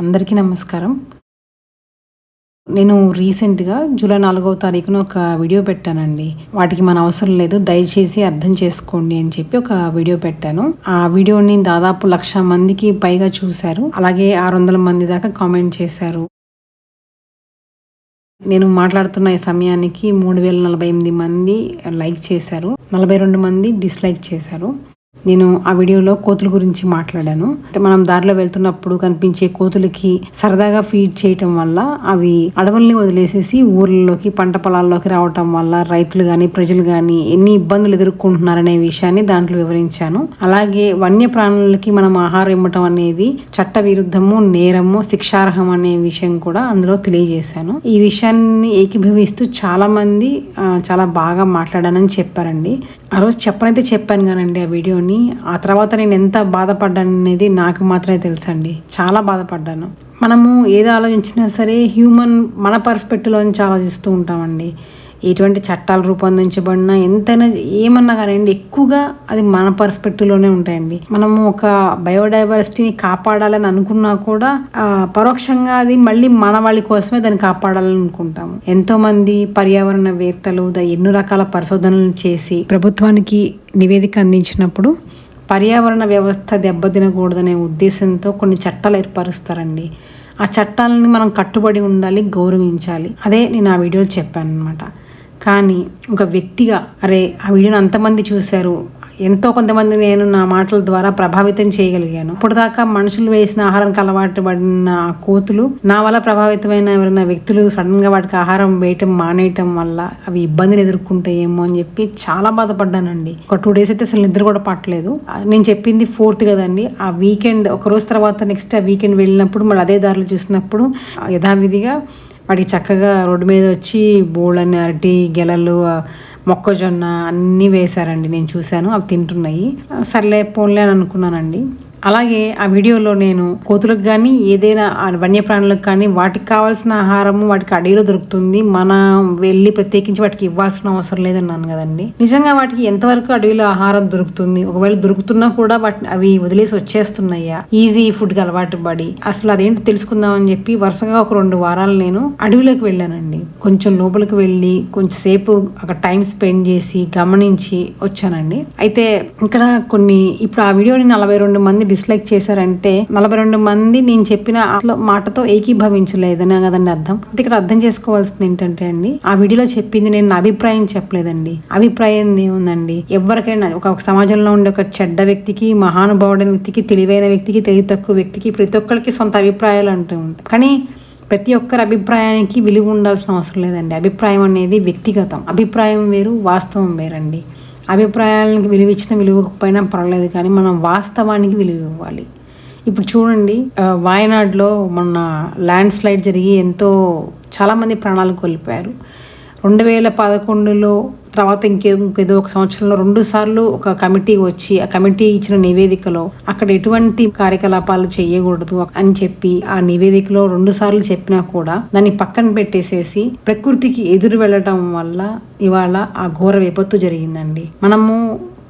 అందరికీ నమస్కారం. నేను రీసెంట్గా జూలై నాలుగవ తారీఖున ఒక వీడియో పెట్టానండి. వాటికి మన అవసరం లేదు దయచేసి అర్థం చేసుకోండి అని చెప్పి ఒక వీడియో పెట్టాను. ఆ వీడియోని దాదాపు లక్ష మందికి పైగా చూశారు. అలాగే ఆరు వందల మంది దాకా కామెంట్ చేశారు. నేను మాట్లాడుతున్న ఈ సమయానికి మూడు వేల నలభై ఎనిమిది మంది లైక్ చేశారు. నలభై రెండు మంది డిస్లైక్ చేశారు. నేను ఆ వీడియోలో కోతుల గురించి మాట్లాడాను. అంటే మనం దారిలో వెళ్తున్నప్పుడు కనిపించే కోతులకి సరదాగా ఫీడ్ చేయటం వల్ల అవి అడవుల్ని వదిలేసేసి ఊర్లలోకి పంట పొలాల్లోకి రావటం వల్ల రైతులు కానీ ప్రజలు కానీ ఎన్ని ఇబ్బందులు ఎదుర్కొంటున్నారనే విషయాన్ని దాంట్లో వివరించాను. అలాగే వన్య ప్రాణులకి మనం ఆహారం ఇవ్వటం అనేది చట్ట విరుద్ధము నేరము శిక్షార్హం అనే విషయం కూడా అందులో తెలియజేశాను. ఈ విషయాన్ని ఏకీభవిస్తూ చాలా మంది చాలా బాగా మాట్లాడానని చెప్పారండి. ఆ రోజు చెప్పనైతే చెప్పాను కానండి ఆ వీడియోని. ఆ తర్వాత నేను ఎంత బాధపడ్డాను అనేది నాకు మాత్రమే తెలుసండి. చాలా బాధపడ్డాను. మనము ఏది ఆలోచించినా సరే హ్యూమన్ మన పర్స్పెక్టివ్లో నుంచి ఆలోచిస్తూ ఉంటామండి. ఎటువంటి చట్టాలు రూపొందించబడినా ఎంతైనా ఏమన్నా కానివ్వండి ఎక్కువగా అది మన పర్స్పెక్టివ్లోనే ఉంటాయండి. మనము ఒక బయోడైవర్సిటీని కాపాడాలని అనుకున్నా కూడా పరోక్షంగా అది మళ్ళీ మన వాళ్ళ కోసమే దాన్ని కాపాడాలని అనుకుంటాము. ఎంతో మంది పర్యావరణవేత్తలు ఎన్నో రకాల పరిశోధనలు చేసి ప్రభుత్వానికి నివేదిక అందించినప్పుడు పర్యావరణ వ్యవస్థ దెబ్బతినకూడదనే ఉద్దేశంతో కొన్ని చట్టాలు ఏర్పరుస్తారండి. ఆ చట్టాలని మనం కట్టుబడి ఉండాలి గౌరవించాలి. అదే నేను ఆ వీడియోలో చెప్పాను అనమాట కానీ ఒక వ్యక్తిగా అరే ఆ వీడియోని అంతమంది చూశారు ఎంతో కొంతమంది నేను నా మాటల ద్వారా ప్రభావితం చేయగలిగాను. ఇప్పటిదాకా మనుషులు వేసిన ఆహారానికి అలవాటు పడిన కోతులు నా వల్ల ప్రభావితమైన ఎవరైనా వ్యక్తులు సడన్గా వాటికి ఆహారం వేయటం మానేయటం వల్ల అవి ఇబ్బందిని ఎదుర్కొంటాయేమో అని చెప్పి చాలా బాధపడ్డానండి. ఒక టూ డేస్ అయితే అసలు నిద్ర కూడా పట్టలేదు. నేను చెప్పింది ఫోర్త్ కదండి. ఆ వీకెండ్ ఒక రోజు తర్వాత నెక్స్ట్ ఆ వీకెండ్ వెళ్ళినప్పుడు మళ్ళీ అదే దారిలో చూసినప్పుడు యథావిధిగా వాడికి చక్కగా రోడ్డు మీద వచ్చి బోళ్ళని అరటి గెలలు మొక్కజొన్న అన్నీ వేశారండి. నేను చూశాను. అవి తింటున్నాయి. సర్లే పోన్లే అని అనుకున్నానండి. అలాగే ఆ వీడియోలో నేను కోతులకు కానీ ఏదైనా వన్యప్రాణులకు కానీ వాటికి కావాల్సిన ఆహారము వాటికి అడవిలో దొరుకుతుంది. మనం వెళ్ళి ప్రత్యేకించి వాటికి ఇవ్వాల్సిన అవసరం లేదన్నాను కదండి. నిజంగా వాటికి ఎంతవరకు అడవిలో ఆహారం దొరుకుతుంది? ఒకవేళ దొరుకుతున్నా కూడా వాటి అవి వదిలేసి వచ్చేస్తున్నాయా? ఈజీ ఫుడ్కి అలవాటు పడి. అసలు అదేంటి తెలుసుకుందామని చెప్పి వరుసగా ఒక రెండు వారాలు నేను అడవిలోకి వెళ్ళానండి. కొంచెం లోపలికి వెళ్ళి కొంచెం సేపు అక్కడ టైం స్పెండ్ చేసి గమనించి వచ్చానండి. అయితే ఇక్కడ కొన్ని ఇప్పుడు ఆ వీడియోని నలభై రెండు మంది డిస్లైక్ చేశారంటే నలభై రెండు మంది నేను చెప్పిన మాటతో ఏకీభవించలేదనే కదండి అర్థం. ఇక్కడ అర్థం చేసుకోవాల్సింది ఏంటంటే అండి ఆ వీడియోలో చెప్పింది నేను నా అభిప్రాయం చెప్పలేదండి. అభిప్రాయం ఏముందండి? ఎవరికైనా ఒక ఒక సమాజంలో ఉండే ఒక చెడ్డ వ్యక్తికి మహానుభావుడైన వ్యక్తికి తెలివైన వ్యక్తికి తెలివి తక్కువ వ్యక్తికి ప్రతి ఒక్కరికి సొంత అభిప్రాయాలు అంటూ ఉంటాయి. కానీ ప్రతి ఒక్కరి అభిప్రాయానికి విలువ ఉండాల్సిన అవసరం లేదండి. అభిప్రాయం అనేది వ్యక్తిగతం. అభిప్రాయం వేరు వాస్తవం వేరండి. అభిప్రాయాలకు విలువ ఇచ్చిన విలువకపోయినా పర్వాలేదు కానీ మనం వాస్తవానికి విలువ ఇవ్వాలి. ఇప్పుడు చూడండి వాయనాడ్లో వాయనాడులో మొన్న ల్యాండ్ స్లైడ్ జరిగి ఎంతో చాలామంది ప్రాణాలు కోల్పోయారు. రెండు వేల పదకొండులో తర్వాత ఇంకే ఇంకేదో ఒక సంవత్సరంలో రెండు సార్లు ఒక కమిటీ వచ్చి ఆ కమిటీ ఇచ్చిన నివేదికలో అక్కడ ఎటువంటి కార్యకలాపాలు చేయకూడదు అని చెప్పి ఆ నివేదికలో రెండు సార్లు చెప్పినా కూడా దాన్ని పక్కన పెట్టేసేసి ప్రకృతికి ఎదురు వెళ్ళటం వల్ల ఇవాళ ఆ ఘోర విపత్తు జరిగిందండి. మనము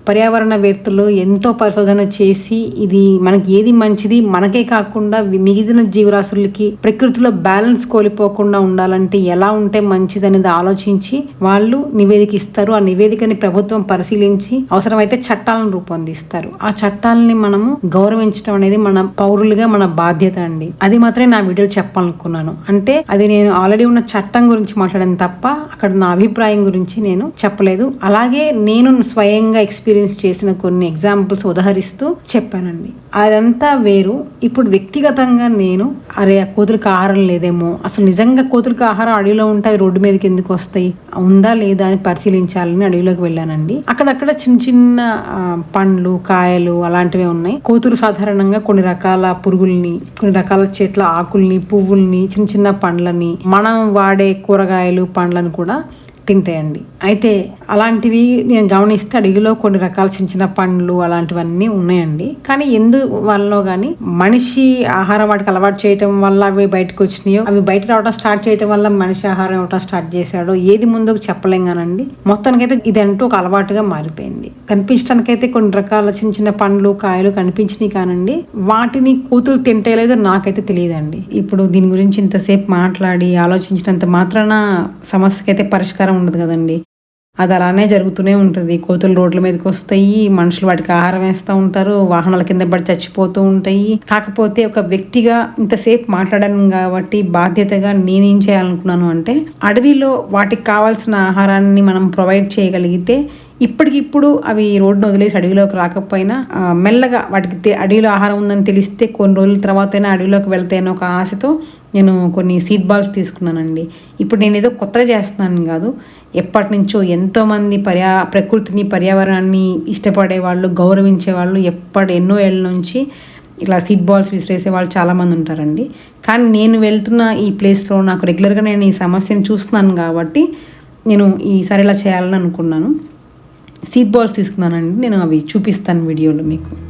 పర్యావరణవేత్తలు ఎంతో పరిశోధన చేసి ఇది మనకి ఏది మంచిది మనకే కాకుండా మిగిలిన జీవరాశులకి ప్రకృతిలో బ్యాలెన్స్ కోల్పోకుండా ఉండాలంటే ఎలా ఉంటే మంచిది అనేది ఆలోచించి వాళ్ళు నివేదిక ఇస్తారు. ఆ నివేదికని ప్రభుత్వం పరిశీలించి అవసరమైతే చట్టాలను రూపొందిస్తారు. ఆ చట్టాలని మనము గౌరవించడం అనేది మన పౌరులుగా మన బాధ్యత అండి. అది మాత్రమే నా వీడియోలో చెప్పాలనుకున్నాను. అంటే అది నేను ఆల్రెడీ ఉన్న చట్టం గురించి మాట్లాడాను తప్ప అక్కడ నా అభిప్రాయం గురించి నేను చెప్పలేదు. అలాగే నేను స్వయంగా ఎక్స్పీరియన్స్ ఎక్స్పీరియన్స్ చేసిన కొన్ని ఎగ్జాంపుల్స్ ఉదహరిస్తూ చెప్పానండి. అదంతా వేరు. ఇప్పుడు వ్యక్తిగతంగా నేను అరే ఆ కోతులకు ఆహారం లేదేమో అసలు నిజంగా కోతులకు ఆహారం అడవిలో ఉంటే అవి రోడ్డు మీదకి ఎందుకు వస్తాయి ఉందా లేదా అని పరిశీలించాలని అడవిలోకి వెళ్ళానండి. అక్కడక్కడ చిన్న చిన్న పండ్లు కాయలు అలాంటివి ఉన్నాయి. కోతులు సాధారణంగా కొన్ని రకాల పురుగుల్ని కొన్ని రకాల చెట్ల ఆకుల్ని పువ్వుల్ని చిన్న చిన్న పండ్లని మనం వాడే కూరగాయలు పండ్లను కూడా తింటాయండి. అయితే అలాంటివి నేను గమనిస్తే అడవిలో కొన్ని రకాల చిన్న చిన్న పండ్లు అలాంటివన్నీ ఉన్నాయండి. కానీ ఎందు వల్ల కానీ మనిషి ఆహారం వాటికి అలవాటు చేయటం వల్ల అవి బయటకు వచ్చినాయో అవి బయట రావడం స్టార్ట్ చేయటం వల్ల మనిషి ఆహారం ఇవ్వటం స్టార్ట్ చేశాడో ఏది ముందుకు చెప్పలేం కానండి. మొత్తానికైతే ఇది అంటూ ఒక అలవాటుగా మారిపోయింది. కనిపించడానికైతే కొన్ని రకాల చిన్న చిన్న పండ్లు కాయలు కనిపించినాయి కానండి. వాటిని కూతురు తింటే లేదో నాకైతే తెలియదండి. ఇప్పుడు దీని గురించి ఇంతసేపు మాట్లాడి ఆలోచించినంత మాత్రాన సమస్యకైతే పరిష్కారం ఉండదు కదండి. అది అలానే జరుగుతూనే ఉంటుంది. కోతులు రోడ్ల మీదకి వస్తాయి మనుషులు వాటికి ఆహారం వేస్తూ ఉంటారు వాహనాల కింద పడి చచ్చిపోతూ ఉంటాయి. కాకపోతే ఒక వ్యక్తిగా ఇంతసేపు మాట్లాడాను కాబట్టి బాధ్యతగా నేనేం చేయాలనుకున్నాను అంటే అడవిలో వాటికి కావాల్సిన ఆహారాన్ని మనం ప్రొవైడ్ చేయగలిగితే ఇప్పటికిప్పుడు అవి రోడ్డును వదిలేసి అడవిలోకి రాకపోయినా మెల్లగా వాటికి అడవిలో ఆహారం ఉందని తెలిస్తే కొన్ని రోజుల తర్వాత అడవిలోకి వెళ్తాయని ఒక ఆశతో నేను కొన్ని సీడ్ బాల్స్ తీసుకున్నానండి. ఇప్పుడు నేను ఏదో కొత్తగా చేస్తున్నాను కాదు ఎప్పటి నుంచో ఎంతోమంది పర్యా ప్రకృతిని పర్యావరణాన్ని ఇష్టపడే వాళ్ళు గౌరవించే వాళ్ళు ఎప్పటి ఎన్నో ఏళ్ళ నుంచి ఇలా సీట్ బాల్స్ విసిరేసే వాళ్ళు చాలామంది ఉంటారండి. కానీ నేను వెళ్తున్న ఈ ప్లేస్లో నాకు రెగ్యులర్గా నేను ఈ సమస్యను చూస్తున్నాను కాబట్టి నేను ఈసారి ఇలా చేయాలని అనుకున్నాను. సీట్ బాల్స్ తీసుకున్నానండి. నేను అవి చూపిస్తాను వీడియోలో మీకు.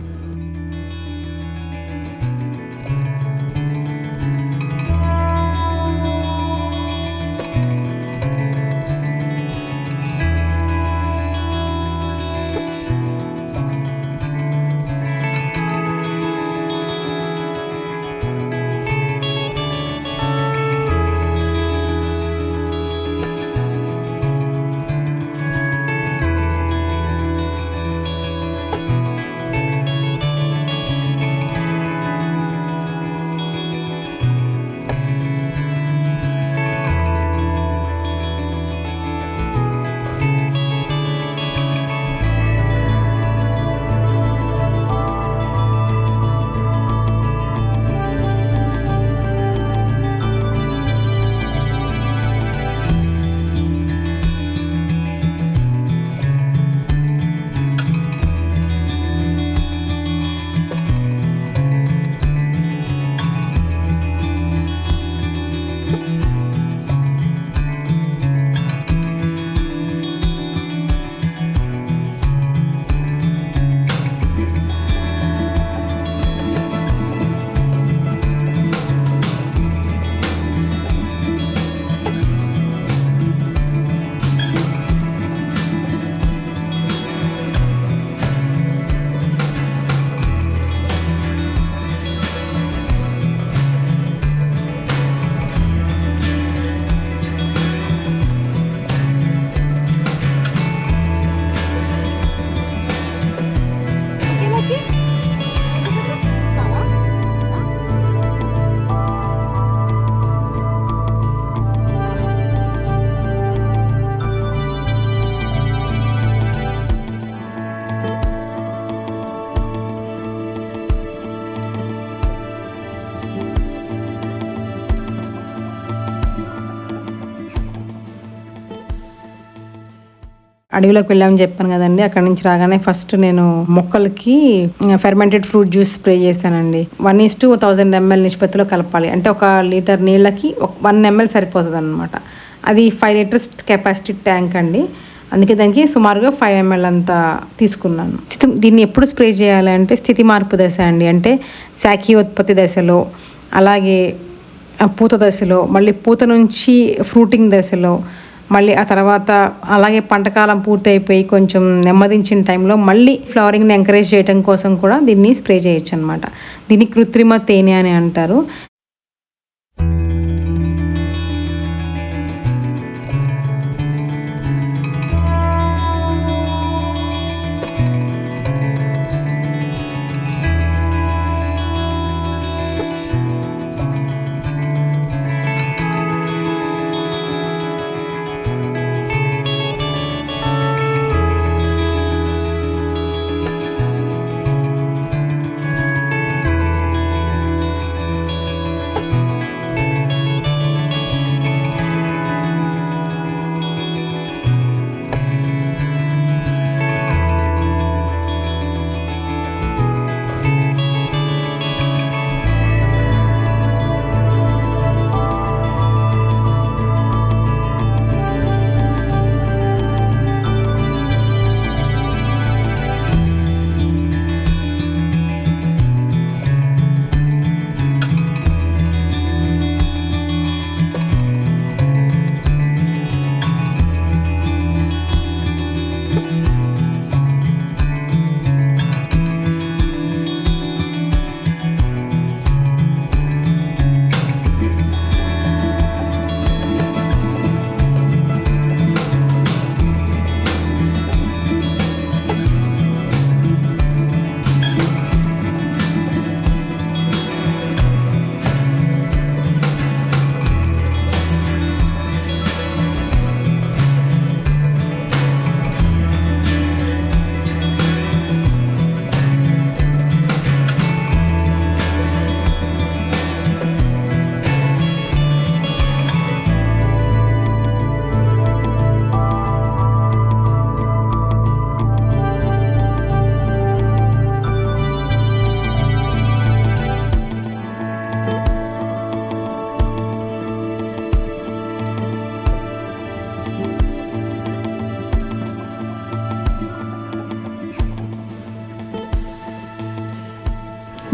అడవిలోకి వెళ్ళామని చెప్పాను కదండి. అక్కడ నుంచి రాగానే ఫస్ట్ నేను మొక్కలకి ఫెర్మెంటెడ్ ఫ్రూట్ జ్యూస్ స్ప్రే చేశానండి. One is to thousand ml నిష్పత్తిలో కలపాలి. అంటే ఒక లీటర్ నీళ్ళకి వన్ ఎంఎల్ సరిపోతుంది అనమాట అది ఫైవ్ లీటర్స్ కెపాసిటీ ట్యాంక్ అండి. అందుకే దానికి సుమారుగా ఫైవ్ ఎంఎల్ అంతా తీసుకున్నాను. దీన్ని ఎప్పుడు స్ప్రే చేయాలి అంటే స్థితి మార్పు దశ అండి. అంటే శాఖీయోత్పత్తి దశలో అలాగే పూత దశలో మళ్ళీ పూత నుంచి ఫ్రూటింగ్ దశలో మళ్ళీ ఆ తర్వాత అలాగే పంటకాలం పూర్తి అయిపోయి కొంచెం నెమ్మదించిన టైంలో మళ్ళీ ఫ్లవరింగ్ని ఎంకరేజ్ చేయడం కోసం కూడా దీన్ని స్ప్రే చేయొచ్చు అనమాట దీన్ని కృత్రిమ తేనె అని అంటారు.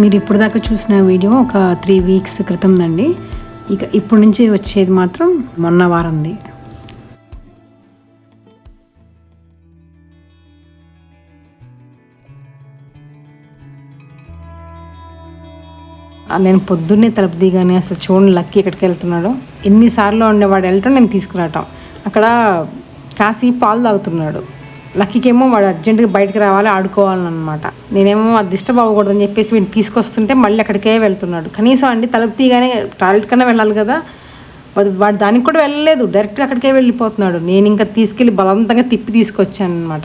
మీరు ఇప్పుడు దాకా చూసిన వీడియో ఒక త్రీ వీక్స్ క్రితందండి. ఇక ఇప్పటి నుంచి వచ్చేది మాత్రం మొన్న వారంది. నేను పొద్దున్నే తలుపు దిగానే అసలు చూడండి లక్కీ ఎక్కడికి వెళ్తున్నాడు. ఎన్నిసార్లు ఉండేవాడు వెళ్ళటం నేను తీసుకురావటం. అక్కడ కాసి పాలు తాగుతున్నాడు. లక్కీకేమో వాడు అర్జెంటుగా బయటకు రావాలి ఆడుకోవాలన్నమాట. నేనేమో అది డిస్టర్బ్ అవ్వకూడదని చెప్పేసి వీడిని తీసుకొస్తుంటే మళ్ళీ అక్కడికే వెళ్తున్నాడు. కనీసం అండి తలుపు తీయగానే టాయిలెట్ కన్నా వెళ్ళాలి కదా. వాడు వాడు దానికి కూడా వెళ్ళలేదు. డైరెక్ట్ అక్కడికే వెళ్ళిపోతున్నాడు. నేను ఇంకా తీసుకెళ్ళి బలవంతంగా తిప్పి తీసుకొచ్చాను అనమాట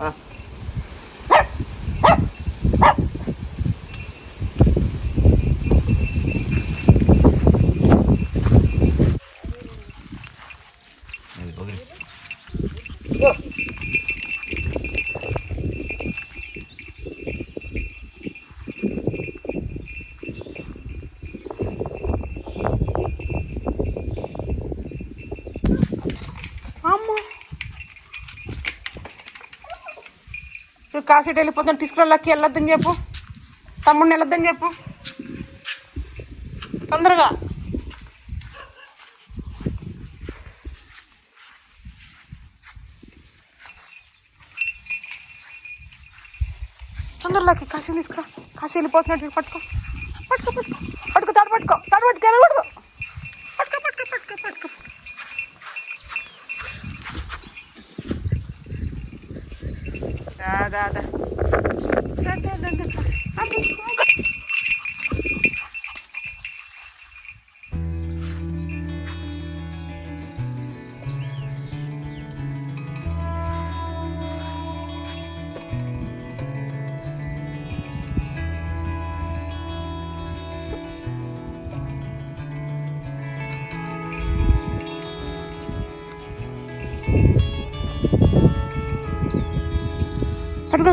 అమ్మో ఇప్పుడు వెళ్ళిపోతాను తీసుకురా లక్కి వెళ్ళొద్దని చెప్పు. తమ్ముడిని వెళ్ళొద్దని చెప్పు. తొందరగా. తొందరలోకి కాశీ తీసుకురా. కాశీ వెళ్ళిపోతున్నట్టు పట్టుకో. పట్టుకో పట్టుకో. పట్టుకో తాడు పట్టుకో. తాడు పట్టుకు పట్టుకో دا دا دا دا دا دا دا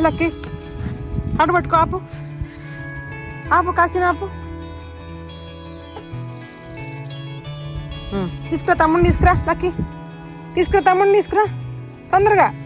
అబ్బో, అబ్బో. లక్కి. అటు పట్టుకో ఆపు. ఆపు కాసిన ఆపు. తీసుకురా తమ్ముడిని తీసుకురా లక్కి. తీసుకురా తమ్ముడిని తీసుకురా. తొందరగా.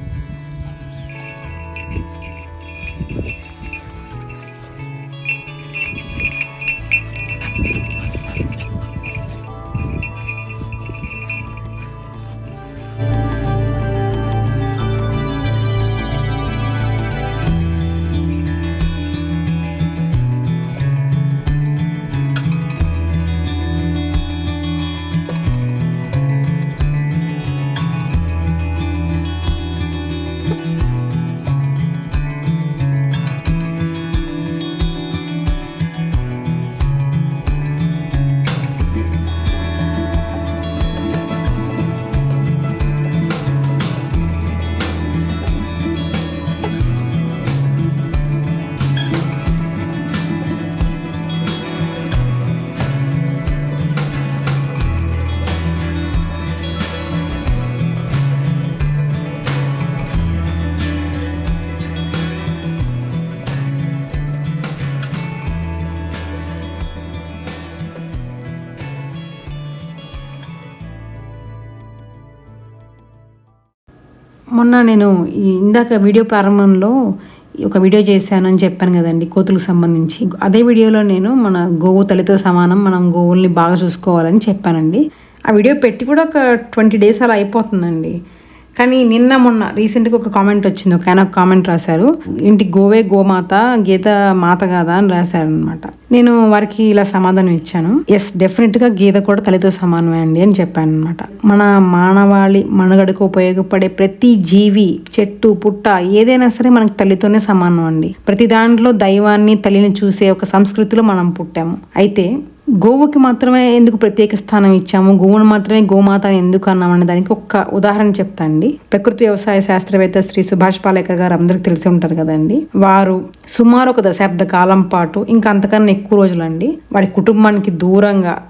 మొన్న నేను ఇందాక వీడియో ప్రారంభంలో ఒక వీడియో చేశాను అని చెప్పాను కదండి కోతులకు సంబంధించి. అదే వీడియోలో నేను మన గోవు తల్లితో సమానం మనం గోవుల్ని బాగా చూసుకోవాలని చెప్పానండి. ఆ వీడియో పెట్టి కూడా ఒక ట్వంటీ డేస్ అలా అయిపోతుందండి. కానీ నిన్న మొన్న రీసెంట్గా ఒక కామెంట్ వచ్చింది. ఒక ఆయన ఒక కామెంట్ రాశారు. ఇంటి గోవే గోమాత గీత మాత కాదా? అని రాశారు అనమాట నేను వారికి ఇలా సమాధానం ఇచ్చాను. ఎస్ డెఫినెట్గా గీత కూడా తల్లితో సమానమే అండి అని చెప్పాను అనమాట మన మానవాళి మనుగడకు ఉపయోగపడే ప్రతి జీవి చెట్టు పుట్ట ఏదైనా సరే మనకి తల్లితోనే సమానం అండి. ప్రతి దాంట్లో దైవాన్ని తల్లిని చూసే ఒక సంస్కృతిలో మనం పుట్టాము. అయితే గోవుకి మాత్రమే ఎందుకు ప్రత్యేక స్థానం ఇచ్చాము? గోవును మాత్రమే గోమాత అని ఎందుకు అన్నామనే దానికి ఒక్క ఉదాహరణ చెప్తాండి ప్రకృతి వ్యవసాయ శాస్త్రవేత్త శ్రీ సుభాష్ పాలేకర్ గారు అందరికి తెలిసి ఉంటారు కదండి. వారు సుమారు ఒక దశాబ్ద కాలం పాటు ఇంకా అంతకన్నా ఎక్కువ రోజులండి వారి కుటుంబానికి దూరంగా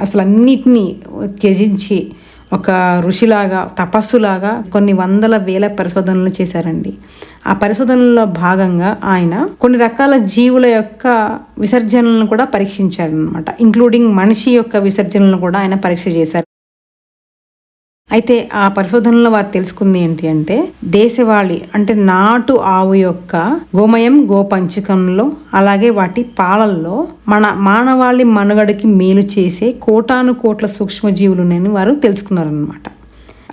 అసలు అన్నిటినీ త్యజించి ఒక ఋషిలాగా తపస్సులాగా కొన్ని వందల వేల పరిశోధనలు చేశారండి. ఆ పరిశోధనలో భాగంగా ఆయన కొన్ని రకాల జీవుల యొక్క విసర్జనలను కూడా పరీక్షించారనమాట ఇంక్లూడింగ్ మనిషి యొక్క విసర్జనలను కూడా ఆయన పరీక్ష చేశారు. అయితే ఆ పరిశోధనలో వారు తెలుసుకుంది ఏంటి అంటే దేశవాళి అంటే నాటు ఆవు యొక్క గోమయం గోపంచకంలో అలాగే వాటి పాలల్లో మన మానవాళి మనుగడకి మేలు చేసే కోటాను కోట్ల సూక్ష్మజీవులు ఉన్నాయని వారు తెలుసుకున్నారనమాట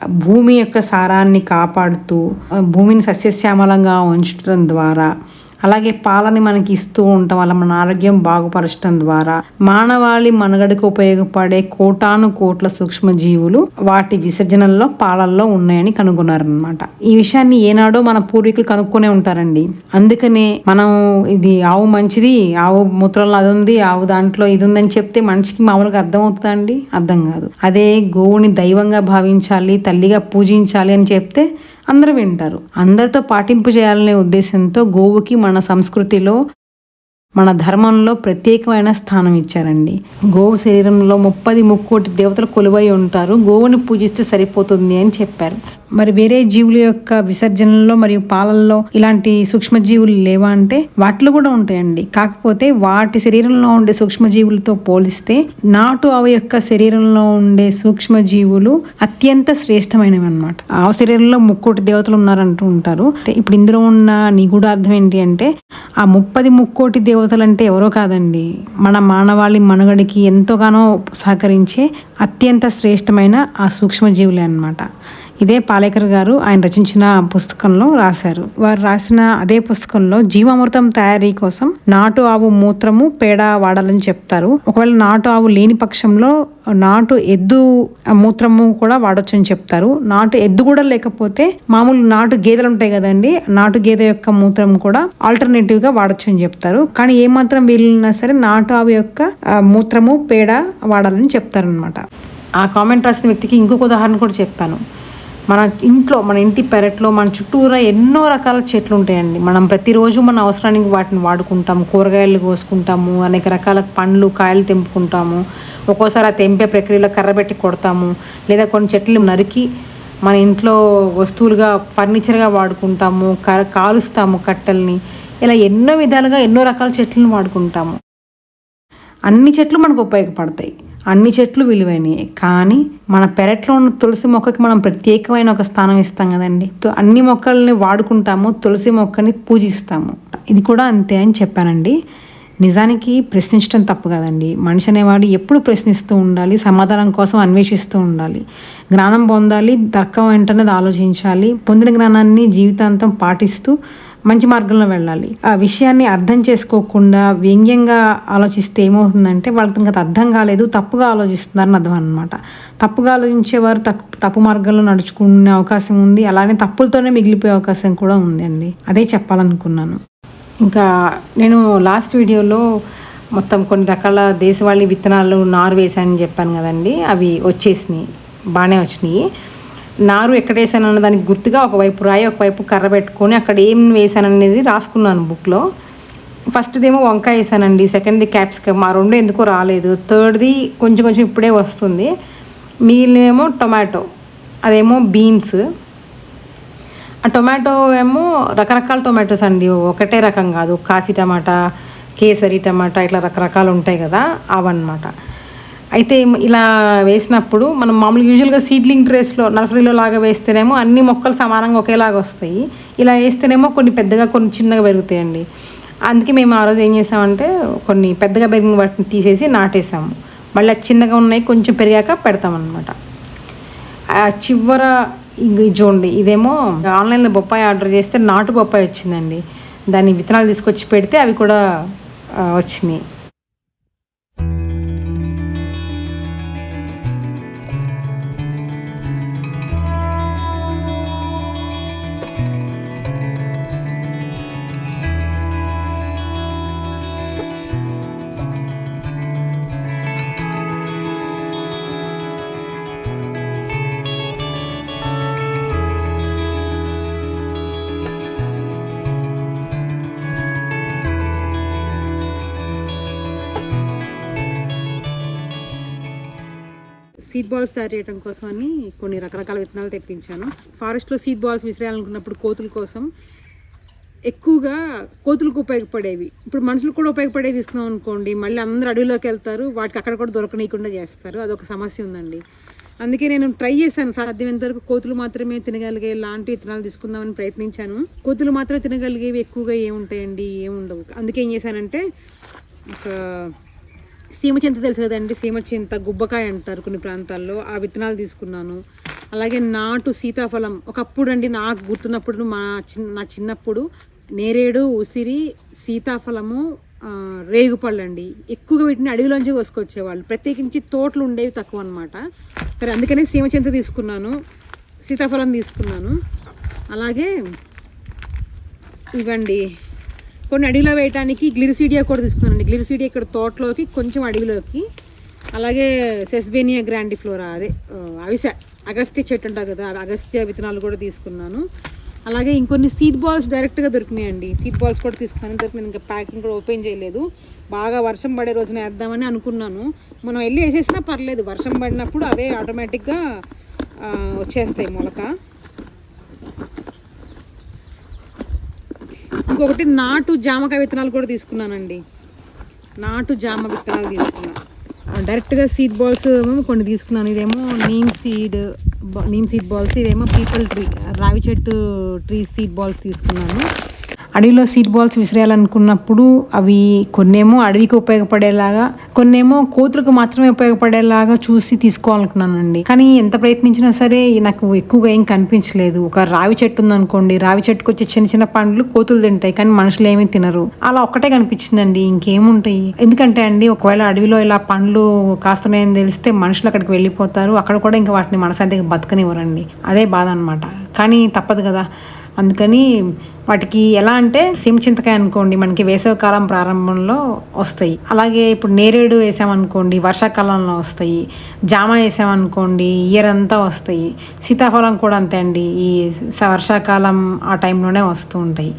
భూమి యొక్క సారాన్ని కాపాడుతూ భూమిని సస్యశ్యామలంగా ఉంచడం ద్వారా అలాగే పాలని మనకి ఇస్తూ ఉండటం వల్ల మన ఆరోగ్యం బాగుపరచడం ద్వారా మానవాళి మనుగడకు ఉపయోగపడే కోటాను కోట్ల సూక్ష్మజీవులు వాటి విసర్జనల్లో పాలల్లో ఉన్నాయని కనుగొన్నారనమాట ఈ విషయాన్ని ఏనాడో మన పూర్వీకులు కనుక్కొనే ఉంటారండి. అందుకనే మనం ఇది ఆవు మంచిది ఆవు మూత్రంలో అది ఉంది ఆవు దాంట్లో ఇది ఉందని చెప్తే మనిషికి మామూలుగా అర్థం అవుతుందండి అర్థం కాదు. అదే గోవుని దైవంగా భావించాలి తల్లిగా పూజించాలి అని చెప్తే అందరూ వింటారు. అందరితో పాటింపు చేయాలనే ఉద్దేశంతో గోవుకి మన సంస్కృతిలో మన ధర్మంలో ప్రత్యేకమైన స్థానం ఇచ్చారండి. గోవు శరీరంలో ముప్పది ముక్కోటి దేవతలు కొలువై ఉంటారు. గోవుని పూజిస్తే సరిపోతుంది అని చెప్పారు. మరి వేరే జీవుల యొక్క విసర్జనలో మరియు పాలల్లో ఇలాంటి సూక్ష్మజీవులు లేవా అంటే వాటిలో కూడా ఉంటాయండి. కాకపోతే వాటి శరీరంలో ఉండే సూక్ష్మజీవులతో పోలిస్తే నాటు ఆవు యొక్క శరీరంలో ఉండే సూక్ష్మజీవులు అత్యంత శ్రేష్టమైనవి అన్నమాట ఆవు శరీరంలో ముక్కోటి దేవతలు ఉన్నారంటూ ఉంటారు. అంటే ఇప్పుడు ఇందులో ఉన్న నిగూఢ అర్థం ఏంటి అంటే ఆ ముప్పది ముక్కోటి దేవతలు అంటే ఎవరో కాదండి. మన మానవాళి మనుగడికి ఎంతోగానో సహకరించే అత్యంత శ్రేష్టమైన ఆ సూక్ష్మజీవులే అన్నమాట. ఇదే పాలేకర్ గారు ఆయన రచించిన పుస్తకంలో రాశారు. వారు రాసిన అదే పుస్తకంలో జీవామృతం తయారీ కోసం నాటు ఆవు మూత్రము పేడ వాడాలని చెప్తారు. ఒకవేళ నాటు ఆవు లేని పక్షంలో నాటు ఎద్దు మూత్రము కూడా వాడొచ్చు అని చెప్తారు. నాటు ఎద్దు కూడా లేకపోతే మామూలు నాటు గేదెలు ఉంటాయి కదండి నాటు గేదె యొక్క మూత్రం కూడా ఆల్టర్నేటివ్గా వాడొచ్చు అని చెప్తారు. కానీ ఏ మాత్రం వీలున్నా సరే నాటు ఆవు యొక్క మూత్రము పేడ వాడాలని చెప్తారనమాట ఆ కామెంట్ రాసిన వ్యక్తికి ఇంకొక ఉదాహరణ కూడా చెప్పాను. మన ఇంట్లో మన ఇంటి పెరట్లో మన చుట్టూరా ఎన్నో రకాల చెట్లు ఉంటాయండి. మనం ప్రతిరోజు మన అవసరానికి వాటిని వాడుకుంటాము కూరగాయలు కోసుకుంటాము అనేక రకాల పండ్లు కాయలు తెంపుకుంటాము. ఒక్కోసారి ఆ తెంపే ప్రక్రియలో కర్రబెట్టి కొడతాము. లేదా కొన్ని చెట్లు నరికి మన ఇంట్లో వస్తువులుగా ఫర్నిచర్గా వాడుకుంటాము క కాలుస్తాము కట్టెల్ని. ఇలా ఎన్నో విధాలుగా ఎన్నో రకాల చెట్లను వాడుకుంటాము. అన్ని చెట్లు మనకు ఉపయోగపడతాయి. అన్ని చెట్లు విలువైనవి. కానీ మన పెరట్లో ఉన్న తులసి మొక్కకి మనం ప్రత్యేకమైన ఒక స్థానం ఇస్తాం కదండి. అన్ని మొక్కల్ని వాడుకుంటాము తులసి మొక్కని పూజిస్తాము. ఇది కూడా అంతే అని చెప్పానండి. నిజానికి ప్రశ్నించడం తప్పు కదండి. మనిషి అనేవాడు ఎప్పుడు ప్రశ్నిస్తూ ఉండాలి సమాధానం కోసం అన్వేషిస్తూ ఉండాలి. జ్ఞానం పొందాలి తర్కం ఏంటనేది ఆలోచించాలి పొందిన జ్ఞానాన్ని జీవితాంతం పాటిస్తూ మంచి మార్గంలో వెళ్ళాలి. ఆ విషయాన్ని అర్థం చేసుకోకుండా వ్యంగ్యంగా ఆలోచిస్తే ఏమవుతుందంటే వాళ్ళకి ఇంకా అర్థం కాలేదు తప్పుగా ఆలోచిస్తున్నారని అర్థం అనమాట తప్పుగా ఆలోచించేవారు తప్పు తప్పు మార్గంలో నడుచుకునే అవకాశం ఉంది. అలానే తప్పులతోనే మిగిలిపోయే అవకాశం కూడా ఉందండి అదే చెప్పాలనుకున్నాను. ఇంకా నేను లాస్ట్ వీడియోలో మొత్తం కొన్ని రకాల దేశవాళీ విత్తనాలు నారు వేశానని చెప్పాను కదండి. అవి వచ్చేసినాయి. బాగానే వచ్చినాయి. నారు ఎక్కడ వేసాను అన్న దానికి గుర్తుగా ఒకవైపు రాయి ఒకవైపు కర్ర పెట్టుకొని అక్కడ ఏం వేసాను అనేది రాసుకున్నాను బుక్లో. ఫస్ట్దేమో వంకాయ వేసానండి సెకండ్ది క్యాప్సికమ్ ఆ రెండు ఎందుకో రాలేదు. థర్డ్ది కొంచెం కొంచెం ఇప్పుడే వస్తుంది. మిగిలినేమో టొమాటో అదేమో బీన్స్. ఆ టొమాటో ఏమో రకరకాల టొమాటోస్ అండి ఒకటే రకం కాదు. కాసి టమాటా కేసరి టమాటా ఇట్లా రకరకాలు ఉంటాయి కదా అవన్నమాట. అయితే ఇలా వేసినప్పుడు మనం మామూలు యూజువల్గా సీడ్లింగ్ ట్రేస్లో నర్సరీలో లాగా వేస్తేనేమో అన్ని మొక్కలు సమానంగా ఒకేలాగా వస్తాయి. ఇలా వేస్తేనేమో కొన్ని పెద్దగా కొన్ని చిన్నగా పెరుగుతాయండి. అందుకే మేము ఆ రోజు ఏం చేసామంటే కొన్ని పెద్దగా పెరిగిన వాటిని తీసేసి నాటేసాము. మళ్ళీ చిన్నగా ఉన్నాయి కొంచెం పెరిగాక పెడతామన్నమాట. చివర చూడండి ఇదేమో ఆన్లైన్లో బొప్పాయి ఆర్డర్ చేస్తే నాటు బొప్పాయి వచ్చిందండి. దాని విత్తనాలు తీసుకొచ్చి పెడితే అవి కూడా వచ్చినాయి. బాల్స్ తయారు చేయడం కోసం అని కొన్ని రకరకాల విత్తనాలు తెప్పించాను. ఫారెస్ట్లో సీడ్ బాల్స్ విసిరేయాలనుకున్నప్పుడు కోతుల కోసం ఎక్కువగా కోతులకు ఉపయోగపడేవి. ఇప్పుడు మనుషులకు కూడా ఉపయోగపడేవి తీసుకున్నాం అనుకోండి మళ్ళీ అందరూ అడవిలోకి వెళ్తారు వాటికి అక్కడ కూడా దొరకనీయకుండా చేస్తారు. అదొక సమస్య ఉందండి. అందుకే నేను ట్రై చేశాను. సాధ్యమైనంత వరకు కోతులు మాత్రమే తినగలిగే లాంటి విత్తనాలు తీసుకుందామని ప్రయత్నించాను. కోతులు మాత్రమే తినగలిగేవి ఎక్కువగా ఏముంటాయండి? ఏముండవు. అందుకే ఏం చేశానంటే ఒక సీమ చింత తెలుసు కదండి. సీమ చింత గుబ్బకాయ అంటారు కొన్ని ప్రాంతాల్లో. ఆ విత్తనాలు తీసుకున్నాను. అలాగే నాటు సీతాఫలం. ఒకప్పుడు అండి నాకు గుర్తున్నప్పుడు మా చిన్న నా చిన్నప్పుడు నేరేడు ఉసిరి సీతాఫలము రేగుపళ్ళు అండి ఎక్కువగా వీటిని అడవిలోంచి కోసుకొచ్చేవాళ్ళు. ప్రత్యేకించి తోటలు ఉండేవి తక్కువ అనమాట సరే అందుకనే సీమ చింత తీసుకున్నాను. సీతాఫలం తీసుకున్నాను. అలాగే ఇవ్వండి. కొన్ని అడవిలో వేయటానికి గ్లిరిసీడియా కూడా తీసుకున్నానండి. గ్లిరిసీడియా ఇక్కడ తోటలోకి కొంచెం అడవిలోకి. అలాగే సెస్బేనియా గ్రాండిఫ్లోరా అదే అవిస అగస్త్య చెట్టు ఉంటుంది కదా అగస్త్య విత్తనాలు కూడా తీసుకున్నాను. అలాగే ఇంకొన్ని సీడ్ బాల్స్ డైరెక్ట్గా దొరికినాయండి. సీడ్ బాల్స్ కూడా తీసుకున్నాను తర్వాత నేను ఇంకా ప్యాకింగ్ కూడా ఓపెన్ చేయలేదు. బాగా వర్షం పడే రోజున వేద్దామని అనుకున్నాను. మనం వెళ్ళి వేసేసినా పర్లేదు వర్షం పడినప్పుడు అవే ఆటోమేటిక్గా వచ్చేస్తాయి మొలక. ఇంకొకటి నాటు జామకాయ విత్తనాలు కూడా తీసుకున్నానండి. నాటు జామ విత్తనాలు తీసుకున్నాను డైరెక్ట్గా సీడ్ బాల్స్ ఏమో కొన్ని తీసుకున్నాను. ఇదేమో neem seed neem seed balls ఇదేమో పీపల్ ట్రీ రావి చెట్టు ట్రీ సీడ్ బాల్స్ తీసుకున్నాను. అడవిలో సీడ్ బాల్స్ విసిరేయాలనుకున్నప్పుడు అవి కొన్నేమో అడవికి ఉపయోగపడేలాగా కొన్నేమో కోతులకు మాత్రమే ఉపయోగపడేలాగా చూసి తీసుకోవాలనుకున్నానండి. కానీ ఎంత ప్రయత్నించినా సరే నాకు ఎక్కువగా ఏం కనిపించలేదు. ఒక రావి చెట్టు ఉందనుకోండి రావి చెట్టుకు వచ్చే చిన్న చిన్న పండ్లు కోతులు తింటాయి కానీ మనుషులు ఏమీ తినరు. అలా ఒక్కటే కనిపించిందండి ఇంకేముంటాయి? ఎందుకంటే అండి ఒకవేళ అడవిలో ఇలా పండ్లు కాస్తున్నాయని తెలిస్తే మనుషులు అక్కడికి వెళ్ళిపోతారు. అక్కడ కూడా ఇంకా వాటిని మనశాంతిగా బతకనివ్వరండి. అదే బాధ అనమాట కానీ తప్పదు కదా. అందుకని వాటికి ఎలా అంటే సీమ చింతకాయ అనుకోండి మనకి వేసవికాలం ప్రారంభంలో వస్తాయి. అలాగే ఇప్పుడు నేరేడు వేసామనుకోండి వర్షాకాలంలో వస్తాయి. జామ వేసామనుకోండి ఇయర్ అంతా వస్తాయి. సీతాఫలం కూడా అంతే అండి. ఈ వర్షాకాలం ఆ టైంలోనే వస్తూ ఉంటాయి.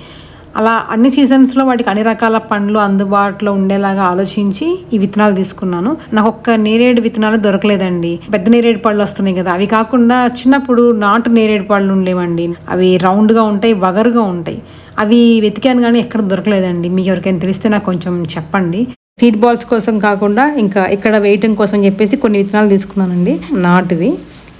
అలా అన్ని సీజన్స్లో వాటికి అన్ని రకాల పండ్లు అందుబాటులో ఉండేలాగా ఆలోచించి ఈ విత్తనాలు తీసుకున్నాను. నాకు ఒక్క నేరేడు విత్తనాలు దొరకలేదండి. పెద్ద నేరేడు పళ్ళు వస్తున్నాయి కదా అవి కాకుండా చిన్నప్పుడు నాటు నేరేడు పళ్ళు ఉండేవండి. అవి రౌండ్గా ఉంటాయి వగరుగా ఉంటాయి. అవి వెతికాను కానీ ఎక్కడ దొరకలేదండి. మీకు ఎవరికైనా తెలిస్తే నాకు కొంచెం చెప్పండి. సీడ్ బాల్స్ కోసం కాకుండా ఇంకా ఇక్కడ వేయటం కోసం చెప్పేసి కొన్ని విత్తనాలు తీసుకున్నానండి నాటువి.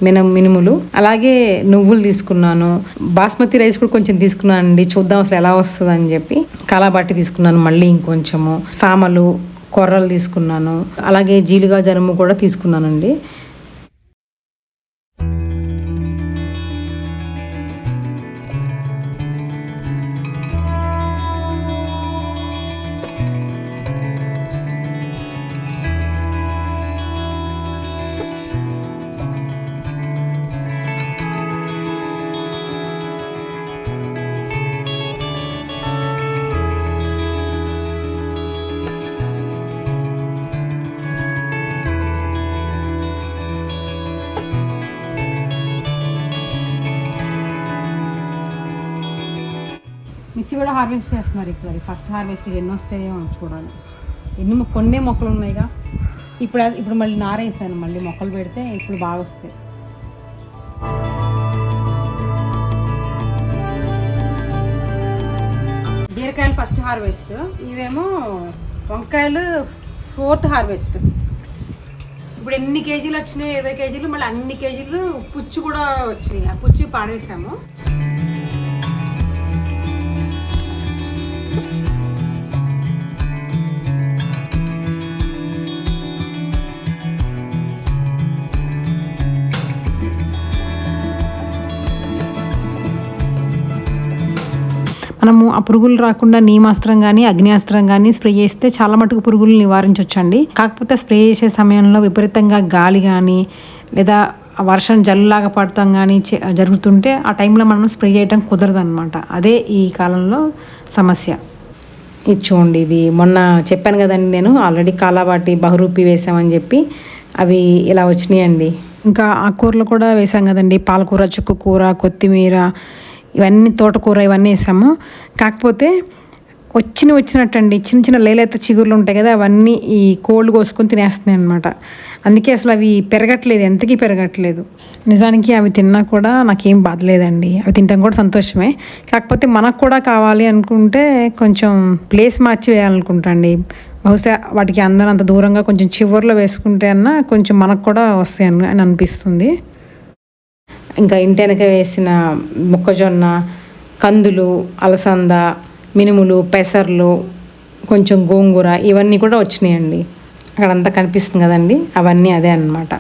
మిన మినుములు. అలాగే నువ్వులు తీసుకున్నాను. బాస్మతి రైస్ కూడా కొంచెం తీసుకున్నాను అండి చూద్దాం అసలు ఎలా వస్తుంది అని చెప్పి. కాలాబాటి తీసుకున్నాను మళ్ళీ ఇంకొంచెము. సామలు కొర్రలు తీసుకున్నాను. అలాగే జీలుగా జనుము కూడా తీసుకున్నానండి. హార్వెస్ట్ చేస్తున్నారు ఇక్కడ. ఫస్ట్ హార్వెస్ట్ ఎన్ని వస్తాయో చూడాలి. ఎన్ని కొన్ని కొన్నే మొక్కలు ఉన్నాయిగా. ఇప్పుడు ఇప్పుడు మళ్ళీ నారేసాను. మళ్ళీ మొక్కలు పెడితే ఇప్పుడు బాగా వస్తాయి. బీరకాయలు ఫస్ట్ హార్వెస్ట్. ఇవేమో వంకాయలు ఫోర్త్ హార్వెస్ట్. ఇప్పుడు ఎన్ని కేజీలు వచ్చినాయి ఇరవై కేజీలు మళ్ళీ అన్ని కేజీలు పుచ్చు కూడా వచ్చినాయి. ఆ పుచ్చు పాడేసాము. ఆ పురుగులు రాకుండా నీమాస్త్రం కానీ అగ్నియాస్త్రం కానీ స్ప్రే చేస్తే చాలా మటుకు పురుగులు నివారించవచ్చండి కాకపోతే స్ప్రే చేసే సమయంలో విపరీతంగా గాలి కానీ లేదా వర్షం జల్లులాగా పడతాం కానీ జరుగుతుంటే ఆ టైంలో మనం స్ప్రే చేయడం కుదరదు అనమాట అదే ఈ కాలంలో సమస్య. ఇది చూడండి ఇది మొన్న చెప్పాను కదండి నేను ఆల్రెడీ కాలాబాటి బహురూపి వేసామని చెప్పి అవి ఇలా వచ్చినాయండి. ఇంకా ఆకుకూరలు కూడా వేసాం కదండి. పాలకూర చుక్కు కూర కొత్తిమీర ఇవన్నీ తోటకూర ఇవన్నీ వేసాము. కాకపోతే వచ్చిన వచ్చినట్టండి చిన్న చిన్న లేలేత చిగుర్లు ఉంటాయి కదా అవన్నీ ఈ కోళ్ళు కోసుకొని తినేస్తున్నాయి అనమాట అందుకే అసలు అవి పెరగట్లేదు ఎంతకీ పెరగట్లేదు. నిజానికి అవి తిన్నా కూడా నాకేం బాధ లేదండి. అవి తినడం కూడా సంతోషమే. కాకపోతే మనకు కూడా కావాలి అనుకుంటే కొంచెం ప్లేస్ మార్చి వేయాలనుకుంటా అండి బహుశా వాటికి అందనంత దూరంగా కొంచెం చివర్లో వేసుకుంటే అన్నా కొంచెం మనకు కూడా వస్తాయి అని అనిపిస్తుంది. ఇంకా ఇంటి వెనక వేసిన మొక్కజొన్న కందులు అలసంద మినుములు పెసర్లు కొంచెం గోంగూర ఇవన్నీ కూడా వచ్చినాయండి. అక్కడంతా కనిపిస్తుంది కదండి. అవన్నీ అదే అన్నమాట.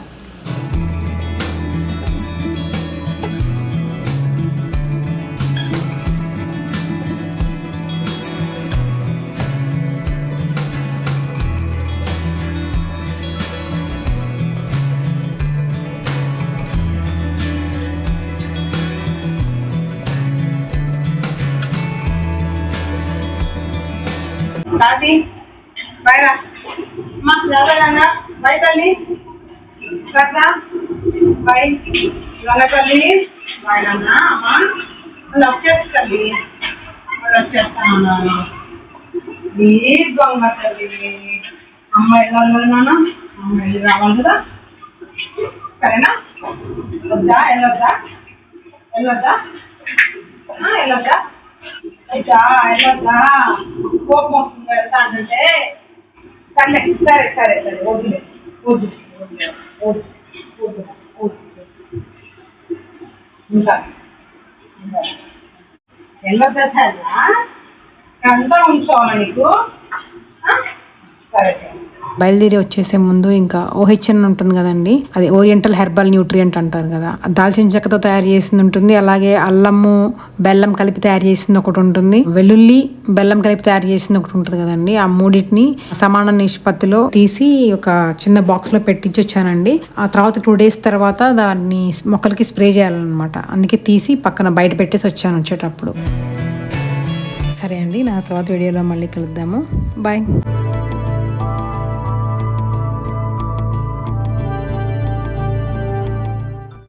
కట్లా బై వాళ్ళ తల్లి అమ్మా వాళ్ళు వచ్చేస్తుంది వాళ్ళు వచ్చేస్తాను ఈ దొంగ తల్లి. రావాలి కదా? సరేనా? వద్దా? వెళ్ళొద్దా? వెళ్ళొద్దా? వెళ్ళొద్దా? అయితే వెళ్ళొద్దా? కోపం వస్తుంది వెళ్తా అంటే సరే సరే సరే సరే వద్దులే వద్దు వద్దు వద్దు వద్దు వద్దు ఇంకా ఇంకా. వెళ్ళొద్దా సరేనా అంతా ఉంచుకోవాలా నీకు ఆ? సరే సరే బయలుదేరి వచ్చేసే ముందు ఇంకా ఓహెచ్ఎన్ ఉంటుంది కదండి అది ఓరియంటల్ హెర్బల్ న్యూట్రియంట్ అంటారు కదా దాల్చిన చెక్కతో తయారు చేసింది ఉంటుంది అలాగే అల్లము బెల్లం కలిపి తయారు చేసింది ఒకటి ఉంటుంది వెల్లుల్లి బెల్లం కలిపి తయారు చేసింది ఒకటి ఉంటుంది కదండి ఆ మూడింటిని సమాన నిష్పత్తిలో తీసి ఒక చిన్న బాక్స్లో పెట్టించి వచ్చానండి ఆ తర్వాత టూ డేస్ తర్వాత దాన్ని మొక్కలకి స్ప్రే చేయాలన్నమాట అందుకే తీసి పక్కన బయట పెట్టేసి వచ్చాను వచ్చేటప్పుడు. సరే అండి నా తర్వాత వీడియోలో మళ్ళీ కలుద్దాము బాయ్.